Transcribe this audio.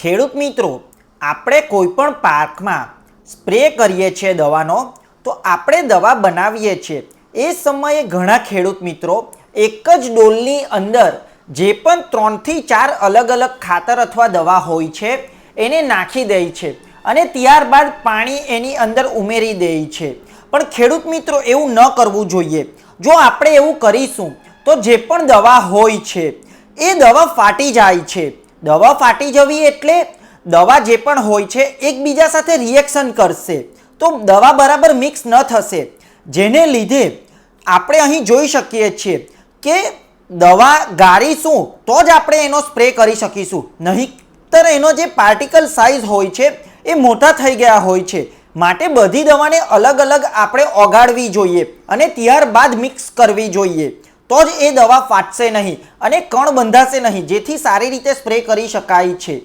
ખેડૂત મિત્રો, આપણે કોઈ પણ પાકમાં સ્પ્રે કરીએ છીએ દવાનો, તો આપણે દવા બનાવીએ છીએ. એ સમયે ઘણા ખેડૂત મિત્રો એક જ ડોલની અંદર જે પણ ત્રણથી ચાર અલગ અલગ ખાતર અથવા દવા હોય છે, એને નાખી દે છે અને ત્યારબાદ પાણી એની અંદર ઉમેરી દે છે. પણ ખેડૂત મિત્રો, એવું ન કરવું જોઈએ. જો આપણે એવું કરીશું, તો જે પણ દવા હોય છે, એ દવા ફાટી જાય છે. દવા ફાટી જવી એટલે દવા જે પણ હોય છે, એકબીજા સાથે રિએક્શન કરશે. તો દવા બરાબર મિક્સ ન થશે. જેને લીધે આપણે અહીં જોઈ શકીએ છીએ કે દવા ગાળીશું તો જ આપણે એનો સ્પ્રે કરી શકીશું. નહીંતર એનો જે પાર્ટિકલ સાઇઝ હોય છે, એ મોટા થઈ ગયા હોય છે. માટે બધી દવાને અલગ અલગ આપણે ઓગાળવી જોઈએ અને ત્યારબાદ મિક્સ કરવી જોઈએ. તો જ એ દવા ફાટશે નહીં અને કણ બંધાશે નહીં, જેથી સારી રીતે સ્પ્રે કરી શકાય છે.